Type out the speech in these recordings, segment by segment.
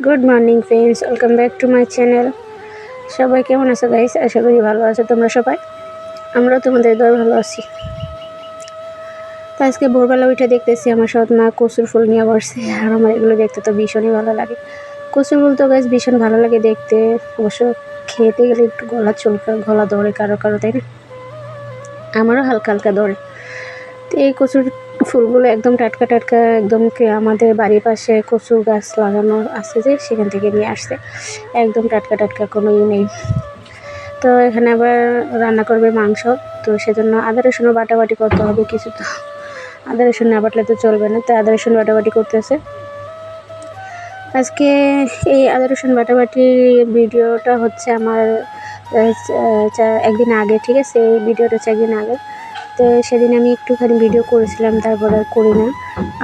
Good morning friends welcome back to my channel সবাই কেমন আছো গাইস আশা করি ভালো আছো। তোমরা সবাই? আমরাও তোমাদের দর ভালো আছি। তো আজকে ভোরবেলা উঠে দেখতেছি আমার সৎ মা কচুর ফুল নিয়ে বসছে। আর আমার এগুলো দেখতে তো ভীষণই ভালো লাগে। কচুর ফুল তো গাছ ভীষণ ভালো লাগে দেখতে। অবশ্য খেতে গেলে একটু গলা চুলকা, গলা দৌড়ে কারও কারও, তাই না? আমারও হালকা হালকা দৌড়ে। তো এই কচুর ফুলগুলো একদম টাটকা টাটকা, একদম আমাদের বাড়ির পাশে কচু গাছ লাগানো আছে যে, সেখান থেকে নিয়ে আসছে। একদম টাটকা টাটকা কোনো ই নেই। তো এখানে আবার রান্না করবে মাংস। তো সেজন্য আদা রসুনও বাটাবাটি করতে হবে কিছু তো। আদা, রসুন না বাটলে তো চলবে না। তো আদা, রসুন, বাটাবাটি করতেছে। আজকে এই আদা, রসুন, বাটাবাটি ভিডিওটা হচ্ছে আমার একদিন আগে, ঠিক আছে? এই ভিডিওটা হচ্ছে একদিন আগে। তো সেদিন আমি একটুখানি ভিডিও করেছিলাম, তারপর আর করি না।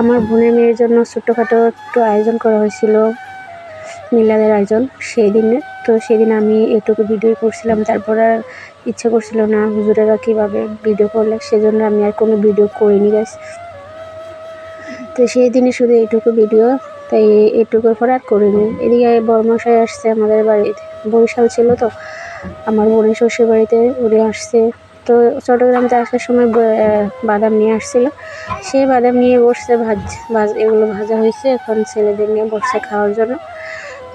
আমার বোনের মেয়ের জন্য ছোটোখাটো একটু আয়োজন করা হয়েছিল, মিলাদের আয়োজন সেই দিনে তো সেদিন আমি এটুকু ভিডিও করছিলাম, তারপর আর ইচ্ছে করছিল না হুজুরেরা কীভাবে ভিডিও করলে, সেজন্য আমি আর কোনো ভিডিও করিনি গাছ তো সেই দিনে শুধু এইটুকু ভিডিও তাই এইটুকুর পর আর করিনি। এদিকে বর্মশাই আসছে আমাদের বাড়িতে। বরিশাল ছিল তো, আমার বোনের শ্বশুর বাড়িতে উড়ে আসছে। তো চট্টগ্রামতে আসার সময় বাদাম নিয়ে আসছিল। সেই বাদাম নিয়ে বসছে ভাজ ভাজ, এগুলো ভাজা হয়েছে এখন ছেলেদের নিয়ে বসছে খাওয়ার জন্য।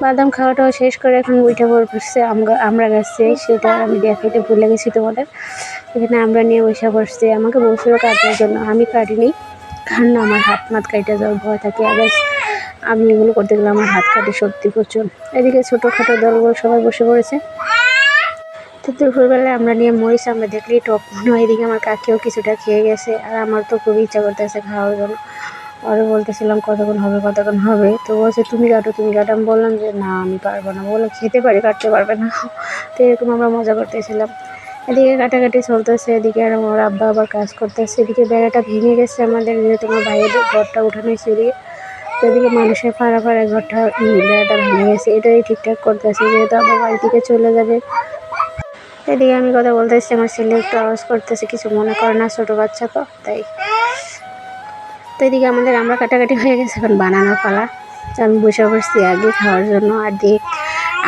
বাদাম খাওয়াটাও শেষ করে এখন উইটা পড়ছে আমরা আমরা গাছে, সেটা আমি দেখাইতে ভুলে গেছি তোমাদের। এখানে আমরা নিয়ে বসে পড়ছি আমাকে বলছিল কাটার জন্য, আমি কাটিনি। কারণ আমার হাত মাত কাটা যাওয়ার ভয় থাকে আগে আমি এগুলো করতে গেলে আমার হাত কাটে সত্যি প্রচুর। এদিকে ছোটোখাটো দলগুলো সবাই বসে পড়েছে। তো দুপুরবেলায় আমরা নিয়ে মরিচ, আমরা দেখলেই টপ মনে হয় এদিকে আমার কাকিও কিছুটা খেয়ে গেছে, আর আমার তো খুবই ইচ্ছা করতেছে খাওয়ার জন্য। আরও বলতেছিলাম, কতক্ষণ হবে কতক্ষণ হবে? তো বলছে, তুমি কাটো তুমি কাটো। আমি বললাম যে, না, আমি পারব না। বলে খেতে পারি, কাটতে পারবে না। তো এরকম আমরা মজা করতেছিলাম। এদিকে কাটাকাটি চলতেছে, এদিকে আর আমার আব্বা আবার কাজ করতেছে, এদিকে বেড়াটা ভেঙে গেছে আমাদের, যেহেতু আমার ভাইয়ের ঘরটা উঠানো হয়েছে এদিকে মানুষের ফাড়া ফাড়া ঘরটা বেড়াটা ভেঙে গেছে, এটাই ঠিকঠাক করতেছে, যেহেতু আবার বাড়ি থেকে চলে যাবে। এদিকে আমি কথা বলতেছি আমার ছেলে একটু আওয়াজ করতেছে, কিছু মনে করে না, ছোটো বাচ্চা তো, তাই। তো এদিকে আমাদের আমরা কাটাকাটি হয়ে গেছে এখন বানানো পালা। তো আমি বসে পড়ছি আগে খাওয়ার জন্য, আর দেখ,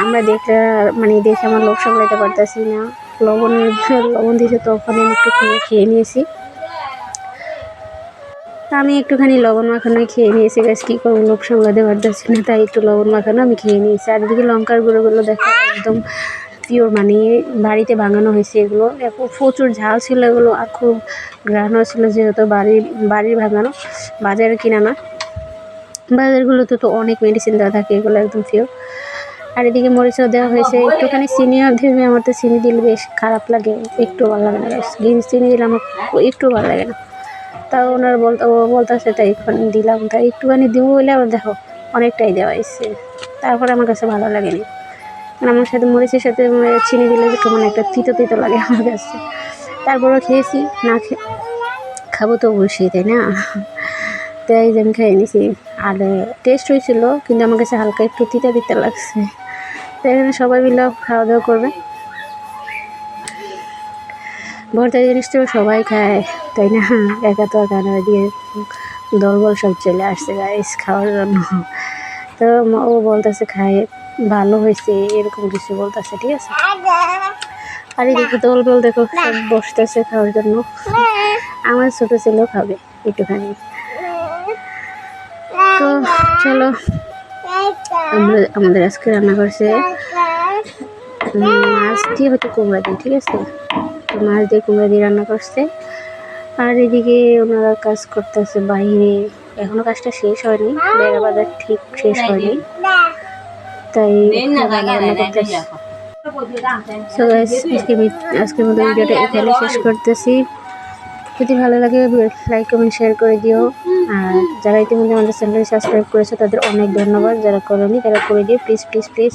আমরা দেখলে মানে দেখে আমার লোক সামলাইতে পারতেছি না। লবণ লবণ দিয়েছে তখন আমি একটু খেয়ে নিয়েছি। তা আমি একটুখানি লবণ মাখানো খেয়ে নিয়েছি গাছ কী করব লোক সামলাতে পারতেছি না, তাই একটু লবণ মাখানো আমি খেয়ে নিয়েছি। আর এদিকে লঙ্কার গুঁড়োগুলো দেখো, একদম পিওর মানে বাড়িতে বানানো হয়েছে এগুলো। প্রচুর ঝাল ছিল এগুলো আর খুব গ্রানও ছিল যেহেতু বাড়ির বাড়ির বানানো বাজারে কিনা না। বাজারগুলোতে তো অনেক মেডিসিন দেওয়া থাকে, এগুলো একদম পিওর আর এদিকে মরিচও দেওয়া হয়েছে। একটুখানি চিনিও দেবে আমার তো চিনি দিলে বেশ খারাপ লাগে, একটু ভালো লাগে না গ্রিন চিনি দিলে আমার একটু ভালো লাগে না। তাও ওনার বলতে বলতেছে, তাই এখন দিলাম। তাই একটুখানি দিব বলে আবার দেখো, অনেকটাই দেওয়া হয়েছে। তারপরে আমার কাছে ভালো লাগেনি। আর আমার সাথে মরিচের সাথে চিনি দিলে কেমন একটা তিতো তিতো লাগে আমার কাছে। তারপরও খেয়েছি, না খে খাব তো অবশ্যই, তাই না? তাই আমি খেয়ে নিছি। আর টেস্ট হয়েছিল, কিন্তু আমার কাছে হালকা একটু তিতা তিতা লাগছে। তাই এখানে সবাই মিলে খাওয়া দাওয়া করবে। ভর্তা জিনিস তো সবাই খায়, তাই না? একা তো আর খায় না দিয়ে দলবল সব চলে আসছে গাইস খাওয়ার জন্য। তো ও বলতেছে খায়। ভালো হয়েছে, এরকম কিছু বলতেছে, ঠিক আছে? আর এদিকে দল বল দেখো বসতেছে খাওয়ার জন্য। আমার ছোট ছেলেও খাবে একটুখানি। তো চলো, আমরা আমাদের আজকে রান্না করছে মাছ দিয়ে হয়তো কুমড়া দিয়ে, ঠিক আছে? তো মাছ দিয়ে কুমড়া দিয়ে রান্না করছে। আর এদিকে ওনারা কাজ করতেছে বাইরে। এখনও কাজটা শেষ হয়নি, বেড়া বাজার ঠিক শেষ হয়নি। তাই রান্না সো গাইস আজকে আজকের মতো ভিডিওটা এখানে শেষ করতেছি। যদি ভালো লাগে লাইক কমেন্ট শেয়ার করে দিও। আর যারা ইতিমধ্যে আমাদের চ্যানেলটি সাবস্ক্রাইব করেছে তাদের অনেক ধন্যবাদ। যারা করেনি তারা করে দিও। Please please please